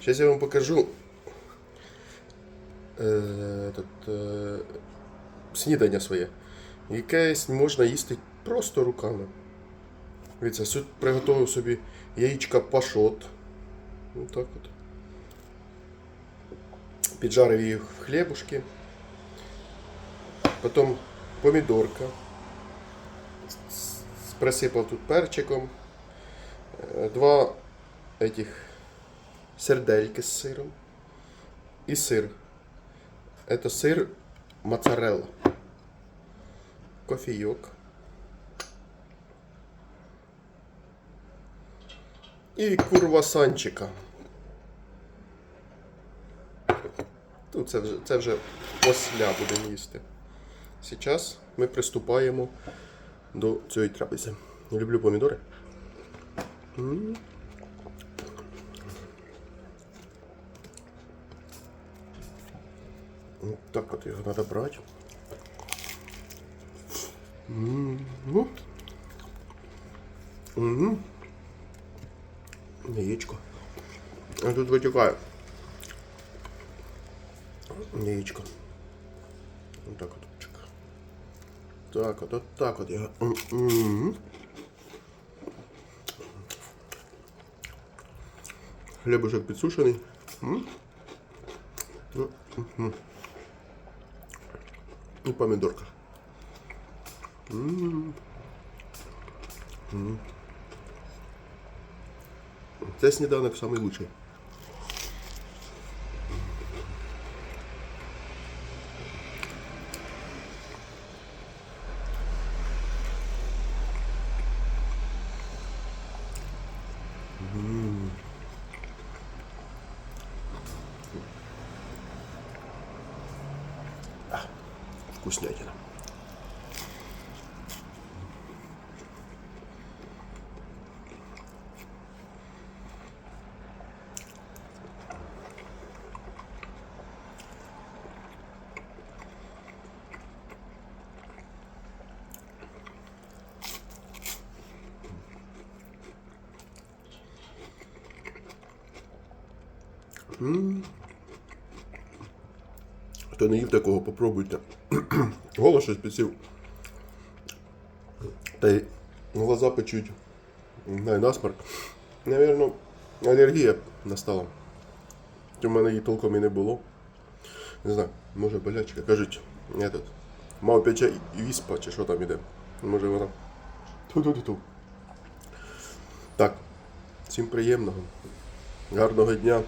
Зараз я вам покажу е, этот, е, снідання своє. Якесь можна їсти просто руками. Дивіться, сьогодні приготував собі яєчка пашот. Отак от. Піджарив їх в хлібушки. Потім помідорка. С- Присипав тут перчиком. Е, Два этих сердельки з сиром. І сир. Это сир моцарелла. Кофійок. І курвасанчика. Ну, це вже, це вже посля будемо їсти. Зараз ми приступаємо до цієї трапези. Люблю помідори. М. Вот так вот його треба брати. М, Ну. Мгм. Яєчко. А тут витікає. Яєчко. Вот так от. Чик. Так от, от так от його. М, м. Хлібушек підсушений. М. Мгм. І помідорка. М. М. Це сніданок самий Вкуснятина. Хто не їв такого, попробуйте. Голос щось підсів. Та й глаза печуть. Не знаю, насморк. Навірно, алергія настала. У мене її толком і не було. Не знаю, може болячка. Кажуть, этот, мав пече віспа, чи що там іде. Може вона. Ту-ту-ту-ту. Так, всім приємного. Гарного дня.